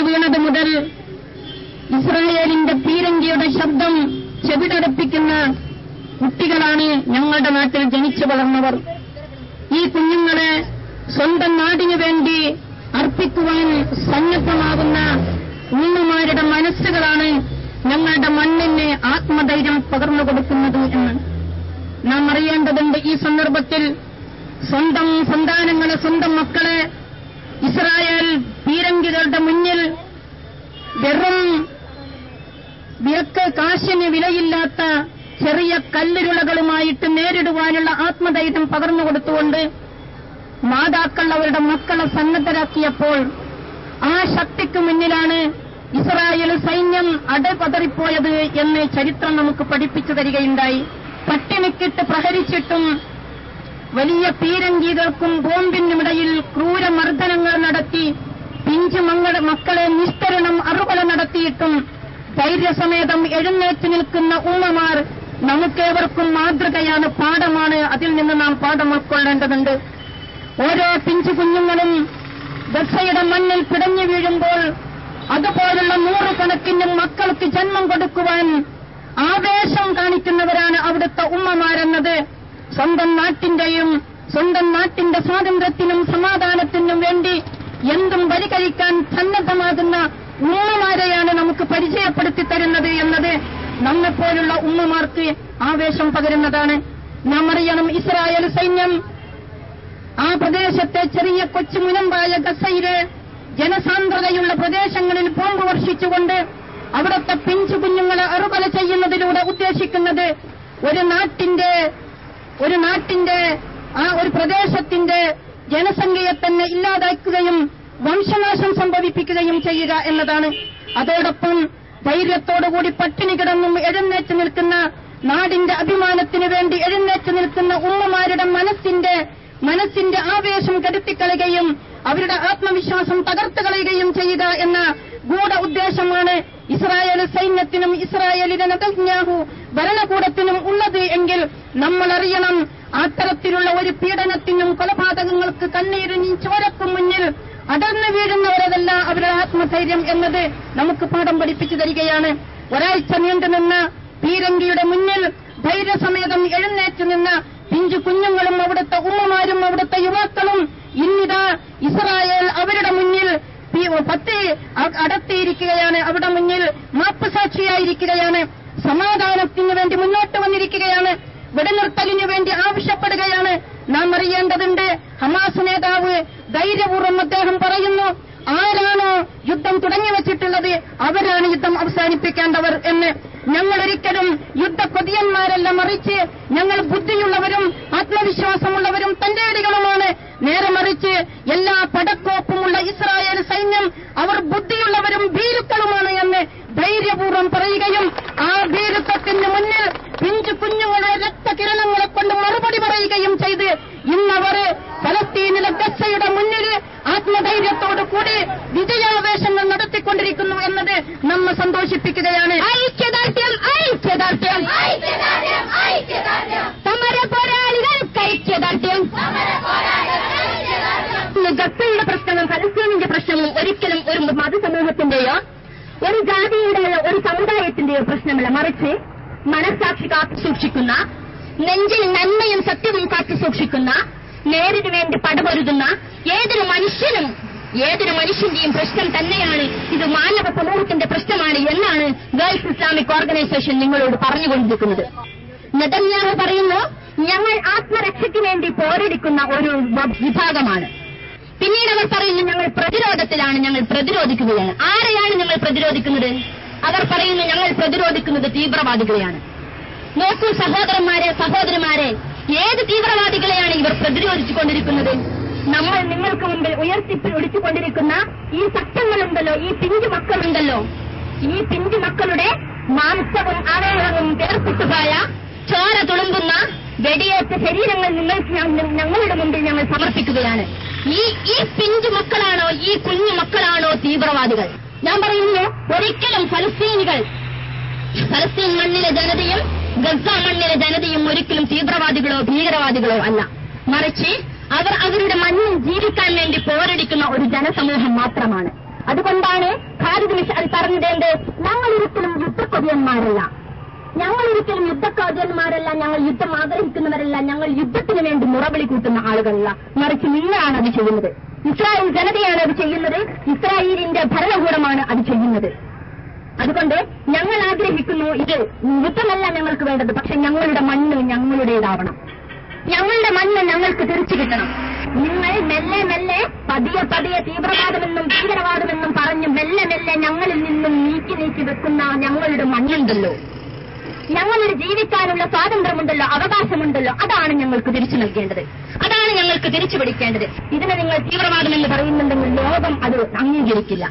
വീണത് മുതൽ ഇസ്രായേലിന്റെ പീരങ്കിയുടെ ശബ്ദം ചെവിടടപ്പിക്കുന്ന കുട്ടികളാണ് ഞങ്ങളുടെ നാട്ടിൽ ജനിച്ചു വളർന്നവർ. ഈ കുഞ്ഞുങ്ങളെ സ്വന്തം നാടിനു വേണ്ടി അർപ്പിക്കുവാൻ സന്നദ്ധമാകുന്ന ഉമ്മമാരുടെ മനസ്സുകളാണ് ഞങ്ങളുടെ മണ്ണിന് ആത്മധൈര്യം പകർന്നു കൊടുക്കുന്നത് എന്ന്. നാം അറിയേണ്ടതുണ്ട് ഈ സന്ദർഭത്തിൽ സ്വന്തം സന്താനങ്ങളെ സ്വന്തം മക്കളെ ഇസ്രായേൽ പീരങ്കികളുടെ മുന്നിൽ വെറും വിലക്ക് കാശിന് വിലയില്ലാത്ത ചെറിയ കല്ലുരുളകളുമായിട്ട് നേരിടുവാനുള്ള ആത്മധൈര്യം പകർന്നു കൊടുത്തുകൊണ്ട് മാതാക്കൾ അവരുടെ മക്കളെ സന്നദ്ധരാക്കിയപ്പോൾ ആ ശക്തിക്ക് മുന്നിലാണ് ഇസ്രായേൽ സൈന്യം അടപതറിപ്പോയത് എന്ന് ചരിത്രം നമുക്ക് പഠിപ്പിച്ചു തരികയുണ്ടായി. പട്ടിണിക്കിട്ട് പ്രഹരിച്ചിട്ടും വലിയ പീരങ്കികൾക്കും ബോംബിനുമിടയിൽ ക്രൂരമർദ്ദനങ്ങൾ നടത്തി പിഞ്ചു മക്കളെ നിസ്തരണം അറുപല നടത്തിയിട്ടും ധൈര്യസമേതം എഴുന്നേറ്റ് നിൽക്കുന്ന ഉമ്മമാർ നമുക്കേവർക്കും മാതൃകയാണ് പാഠമാണ്. അതിൽ നിന്ന് നാം പാഠം ഉൾക്കൊള്ളേണ്ടതുണ്ട്. ഓരോ പിഞ്ചു കുഞ്ഞുങ്ങളും ദക്ഷയുടെ മണ്ണിൽ പിടഞ്ഞു വീഴുമ്പോൾ അതുപോലുള്ള നൂറുകണക്കിന് മക്കൾക്ക് ജന്മം കൊടുക്കുവാൻ ആവേശം കാണിക്കുന്നവരാണ് അവിടുത്തെ ഉമ്മമാരെന്നത്. സ്വന്തം നാട്ടിന്റെയും സ്വന്തം നാട്ടിന്റെ സ്വാതന്ത്ര്യത്തിനും സമാധാനത്തിനും വേണ്ടി എന്തും പരിഹരിക്കാൻ സന്നദ്ധമാകുന്ന ഉമ്മമാരെയാണ് നമുക്ക് പരിചയപ്പെടുത്തി തരുന്നത് എന്നത് നമ്മെപ്പോലുള്ള ഉമ്മമാർക്ക് ആവേശം പകരുന്നതാണ്. നാം അറിയണം ഇസ്രായേൽ സൈന്യം. ആ പ്രദേശത്തെ ചെറിയ കൊച്ചു മുനമ്പായ ഗസയിലെ ജനസാന്ദ്രതയുള്ള പ്രദേശങ്ങളിൽ ബോംബ് വർഷിച്ചുകൊണ്ട് അവിടുത്തെ പിഞ്ചു കുഞ്ഞുങ്ങളെ അറുപല ചെയ്യുന്നതിലൂടെ ഉദ്ദേശിക്കുന്നത് ഒരു നാട്ടിന്റെ ഒരു നാട്ടിന്റെ ആ ഒരു പ്രദേശത്തിന്റെ ജനസംഖ്യയെ തന്നെ ഇല്ലാതാക്കുകയും വംശനാശം സംഭവിപ്പിക്കുകയും ചെയ്യുക എന്നതാണ്. അതോടൊപ്പം ധൈര്യത്തോടുകൂടി പട്ടിണി കിടന്നും എഴുന്നേറ്റ് നിൽക്കുന്ന നാടിന്റെ അഭിമാനത്തിനു വേണ്ടി എഴുന്നേറ്റ് നിൽക്കുന്ന ഉമ്മമാരുടെ മനസ്സിന്റെ മനസ്സിന്റെ ആവേശം കെടുത്തിക്കളയുകയും അവരുടെ ആത്മവിശ്വാസം തകർത്തു കളയുകയും ചെയ്യുക എന്ന ഗൂഢ ഉദ്ദേശമാണ് ഇസ്രായേൽ സൈന്യത്തിനും ഇസ്രായേലിന്റെ നതന്യാഹു ഭരണകൂടത്തിനും ഉള്ളത് എങ്കിൽ നമ്മൾ അറിയണം അത്തരത്തിലുള്ള ഒരു പീഡനത്തിനും കൊലപാതകങ്ങൾക്ക് കണ്ണീരിനും ചോരക്കും മുന്നിൽ അടർന്നു വീഴുന്നവരതല്ല അവരുടെ ആത്മധൈര്യം എന്നത് നമുക്ക് പാഠം പഠിപ്പിച്ചു തരികയാണ്. ഒരാഴ്ച നീണ്ടുനിന്ന പീരങ്കിയുടെ മുന്നിൽ ധൈര്യസമേതം എഴുന്നേറ്റ് നിന്ന പിഞ്ചു കുഞ്ഞുങ്ങളും അവിടുത്തെ ഉമ്മമാരും അവിടുത്തെ യുവാക്കളും ഇന്നിതാ ഇസ്രായേൽ അവരുടെ മുന്നിൽ പത്ത് അടത്തിയിരിക്കുകയാണ് അവിടെ മുന്നിൽ മാപ്പ് സാക്ഷിയായിരിക്കുകയാണ് സമാധാനത്തിന് വേണ്ടി മുന്നോട്ട് വന്നിരിക്കുകയാണ്. വെടിനിർത്തലിന് വേണ്ടി ആവശ്യപ്പെടുകയാണ്. നാം അറിയേണ്ടതുണ്ട് ഹമാസ് നേതാവ് ധൈര്യപൂർവം അദ്ദേഹം പറയുന്നു ആരാണോ യുദ്ധം തുടങ്ങി വച്ചിട്ടുള്ളത് അവരാണ് യുദ്ധം അവസാനിപ്പിക്കേണ്ടവർ എന്ന്. ഞങ്ങൾ ഒരിക്കലും യുദ്ധക്കൊതിയന്മാരല്ല മറിച്ച് ഞങ്ങൾ ബുദ്ധിയുള്ളവരും ആത്മവിശ്വാസമുള്ളവരും തന്റേടികളുമാണ് നേരെ മറിച്ച് എല്ലാ പടക്കോപ്പുമുള്ള ഇസ്രായേൽ സൈന്യം അവർ ബുദ്ധിയുള്ളവരും ഭീരുക്കളുമാണ് എന്ന് ധൈര്യപൂർവം പറയുകയും ആ ഭീരുത്വത്തിന് മുന്നിൽ മതസമൂഹത്തിന്റെയോ ഒരു ജാതിയുടെയോ ഒരു സമുദായത്തിന്റെയോ പ്രശ്നമല്ല മറിച്ച് മനസ്സാക്ഷി കാത്തു സൂക്ഷിക്കുന്ന നെഞ്ചിൽ നന്മയും സത്യവും കാത്തു സൂക്ഷിക്കുന്ന നേരിനു വേണ്ടി പടപൊരുതുന്ന ഏതൊരു മനുഷ്യനും ഏതൊരു മനുഷ്യന്റെയും പ്രശ്നം തന്നെയാണ് ഇത് മാനവ സമൂഹത്തിന്റെ പ്രശ്നമാണ് എന്നാണ് ഗേൾസ് ഇസ്ലാമിക് ഓർഗനൈസേഷൻ നിങ്ങളോട് പറഞ്ഞുകൊണ്ടിരിക്കുന്നത്. നെതന്യാഹു പറയുന്നു ഞങ്ങൾ ആത്മരക്ഷയ്ക്ക് വേണ്ടി പോരടിക്കുന്ന ഒരു വിഭാഗമാണ്. അവർ പറയുന്നു ഞങ്ങൾ പ്രതിരോധത്തിലാണ് ഞങ്ങൾ പ്രതിരോധിക്കുകയാണ്. ആരെയാണ് ഞങ്ങൾ പ്രതിരോധിക്കുന്നത്? അവർ പറയുന്നു ഞങ്ങൾ പ്രതിരോധിക്കുന്നത് തീവ്രവാദികളെയാണ്. നോക്കൂ സഹോദരന്മാരെ സഹോദരിമാരെ ഏത് തീവ്രവാദികളെയാണ് ഇവർ പ്രതിരോധിച്ചുകൊണ്ടിരിക്കുന്നത്? നമ്മൾ നിങ്ങൾക്ക് മുമ്പിൽ ഉയർത്തി പിടിച്ചുകൊണ്ടിരിക്കുന്ന ഈ സത്യങ്ങളുണ്ടല്ലോ ഈ പിഞ്ചു മക്കളുണ്ടല്ലോ. ഈ പിഞ്ചു മക്കളുടെ മാംസവും അവയവവും വേർപ്പിട്ടുപോയ ചോര തുളുമ്പുന്ന വെടിയേറ്റ ശരീരങ്ങൾ നിങ്ങൾക്ക് ഞങ്ങളുടെ മുമ്പിൽ ഞങ്ങൾ സമർപ്പിക്കുകയാണ്. ഈ ഈ പിഞ്ചു മക്കളാണോ ഈ കുഞ്ഞു മക്കളാണോ തീവ്രവാദികൾ? ഞാൻ പറയുന്നു ഒരിക്കലും ഫലസ്തീനികൾ ഫലസ്തീൻ മണ്ണിലെ ജനതയും ഗസ മണ്ണിലെ ജനതയും ഒരിക്കലും തീവ്രവാദികളോ ഭീകരവാദികളോ അല്ല. മറിച്ച് അവർ അവരുടെ മണ്ണിൽ ജീവിക്കാൻ വേണ്ടി പോരടിക്കുന്ന ഒരു ജനസമൂഹം മാത്രമാണ്. അതുകൊണ്ടാണ് ഖാലിദ് മിഷാൽ പറഞ്ഞത് ഞങ്ങൾ ഒരിക്കലും യുദ്ധക്കൊതിയന്മാരല്ല ഞങ്ങൾ ഒരിക്കലും യുദ്ധക്കാദ്യന്മാരല്ല ഞങ്ങൾ യുദ്ധം ആഗ്രഹിക്കുന്നവരല്ല ഞങ്ങൾ യുദ്ധത്തിന് വേണ്ടി മുറവിളി കൂട്ടുന്ന ആളുകളല്ല. മറിച്ച് നിങ്ങളാണ് അത് ചെയ്യുന്നത്. ഇസ്രായേൽ ജനതയാണ് അത് ചെയ്യുന്നത്. ഇസ്രായേലിന്റെ ഭരണകൂടമാണ് അത് ചെയ്യുന്നത്. അതുകൊണ്ട് ഞങ്ങൾ ആഗ്രഹിക്കുന്നു ഇത് യുദ്ധമല്ല ഞങ്ങൾക്ക് വേണ്ടത് പക്ഷെ ഞങ്ങളുടെ മണ്ണ് ഞങ്ങളുടേതാവണം. ഞങ്ങളുടെ മണ്ണ് ഞങ്ങൾക്ക് തിരിച്ചു കിട്ടണം. നിങ്ങൾ മെല്ലെ മെല്ലെ പതിയെ പതിയെ തീവ്രവാദമെന്നും ഭീകരവാദമെന്നും പറഞ്ഞ് മെല്ലെ മെല്ലെ ഞങ്ങളിൽ നിന്നും നീക്കി നീക്കി വെക്കുന്ന ഞങ്ങളുടെ മണ്ണുണ്ടല്ലോ. ഞങ്ങളൊരു ജീവിക്കാനുള്ള സ്വാതന്ത്ര്യമുണ്ടല്ലോ അവകാശമുണ്ടല്ലോ അതാണ് ഞങ്ങൾക്ക് തിരിച്ചു നൽകേണ്ടത്. അതാണ് ഞങ്ങൾക്ക് തിരിച്ചു പിടിക്കേണ്ടത്. ഇതിനെ നിങ്ങൾ തീവ്രവാദം എന്ന് പറയുന്നുണ്ടെങ്കിൽ ലോകം അത് അംഗീകരിക്കില്ല.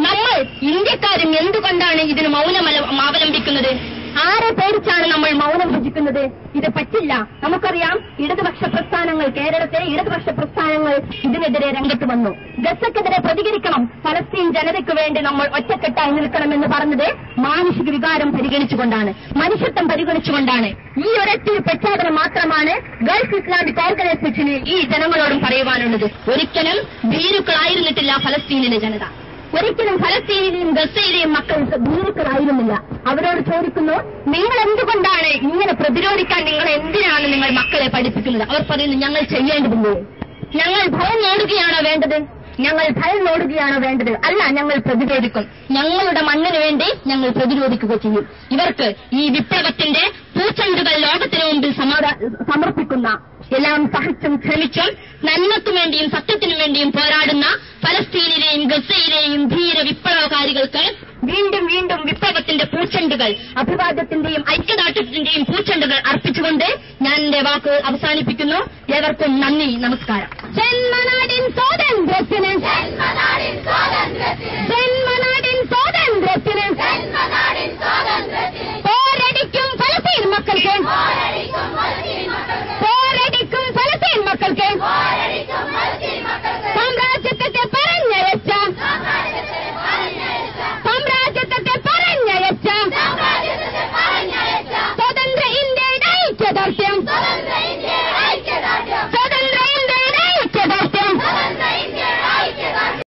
നമ്മൾ ഇന്ത്യക്കാരും എന്തുകൊണ്ടാണ് ഇതിന് മൗനം അവലംബിക്കുന്നത് ആരെ പേടിച്ചാണ് നമ്മൾ മൗനം ഭജിക്കുന്നത്? ഇത് പറ്റില്ല. നമുക്കറിയാം ഇടതുപക്ഷ പ്രസ്ഥാനങ്ങൾ കേരളത്തിലെ ഇടതുപക്ഷ പ്രസ്ഥാനങ്ങൾ ഇതിനെതിരെ രംഗത്ത് വന്നു. ഗസക്കെതിരെ പ്രതികരിക്കണം. ഫലസ്തീൻ ജനതയ്ക്ക് വേണ്ടി നമ്മൾ ഒറ്റക്കെട്ടായി നിൽക്കണമെന്ന് പറഞ്ഞത് മാനുഷിക വികാരം പരിഗണിച്ചുകൊണ്ടാണ് മനുഷ്യത്വം പരിഗണിച്ചുകൊണ്ടാണ്. ഈ ഒരൊറ്റ പ്രഖ്യാപനം മാത്രമാണ് ഗൾഫ് ഇസ്ലാമിക് ഓർഗനൈസേഷന് ഈ ജനങ്ങളോടും പറയുവാനുള്ളത്. ഒരിക്കലും ഭീരുക്കളായിരുന്നിട്ടില്ല ഫലസ്തീനിലെ ജനത. ഒരിക്കലും ഫലസ്തീനിലെയും ഗസയിലെയും മക്കൾ ഭീരുക്കളായിരുന്നില്ല അവരോട് ചോദിക്കുന്നു നിങ്ങൾ എന്തുകൊണ്ടാണ് ഇങ്ങനെ പ്രതിരോധിക്കാൻ നിങ്ങൾ എന്തിനാണ് നിങ്ങൾ മക്കളെ പഠിപ്പിക്കുന്നത്? അവർ പറയുന്നു ഞങ്ങൾ ചെയ്യേണ്ടതില്ലേ? ഞങ്ങൾ ഭയം നേടുകയാണോ വേണ്ടത്? ഞങ്ങൾ ഭയം നേടുകയാണോ വേണ്ടത്? അല്ല ഞങ്ങൾ പ്രതിരോധിക്കും. ഞങ്ങളുടെ മണ്ണിന് വേണ്ടി ഞങ്ങൾ പ്രതിരോധിക്കുക ചെയ്യും. ഇവർക്ക് ഈ വിപ്ലവത്തിന്റെ പൂച്ചണ്ടുകൾ ലോകത്തിന് മുമ്പിൽ സമർപ്പിക്കുന്ന എല്ലാം സഹിച്ചും ക്ഷമിച്ചും നന്മയ്ക്കു വേണ്ടിയും സത്യത്തിനു വേണ്ടിയും പോരാടുന്ന ഫലസ്തീനിലെയും ഗസയിലെയും ധീര വിപ്ലവകാരികൾക്ക് വീണ്ടും വീണ്ടും വിപ്ലവത്തിന്റെ പൂച്ചെണ്ടുകൾ അഭിവാദ്യത്തിന്റെയും ഐക്യദാർഢ്യത്തിന്റെയും പൂച്ചെണ്ടുകൾ അർപ്പിച്ചുകൊണ്ട് ഞാൻ എന്റെ വാക്ക് അവസാനിപ്പിക്കുന്നു. ഏവർക്കും നന്ദി നമസ്കാരം. ജന്മനാ